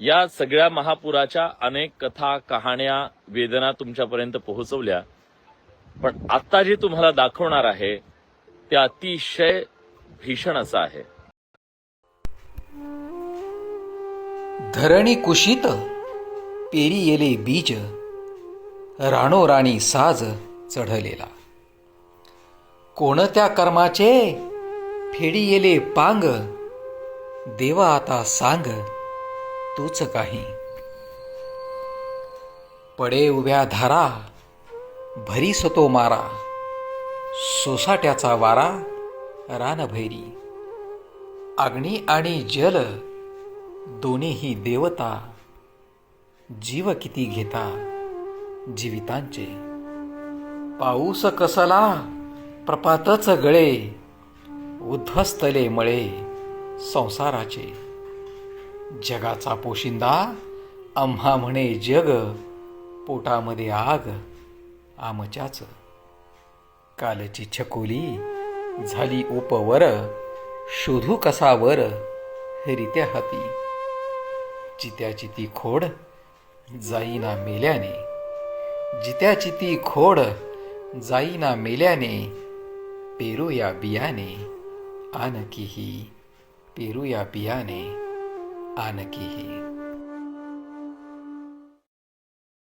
या सगळ्या महापुराच्या अनेक कथा कहाण्या वेदना तुमच्यापर्यंत पोहोचवल्या. पण आता जे तुम्हाला दाखवणार आहे ते अतिशय भीषण असं आहे. धरणी कुशीत पेरी येले बीज राणोराणी साज चढलेला. कोणत्या कर्माचे? फेडी येले पांग देवा आता सांग. तूच काही. पडे उभ्या धारा भरी सतो मारा. सोसाट्याचा वारा रानभैरी अग्नी आणि जल दोन्हीही देवता जीव किती घेता जीवितांचे. पाऊस कसला प्रपातच गळे उद्ध्वस्तले मळे संसाराचे. जगाचा पोशिंदा आम्हा म्हणे जग पोटामध्ये आग आमच्याच. कालची छकोली झाली उपवर शोधू कसा वर रित्या हाती. जित्याची ती खोड जाईना मेल्याने. जित्याची ती खोड जाईना मेल्याने पेरूया बियाणे आणखीही पेरूया बियाणे आणखीही.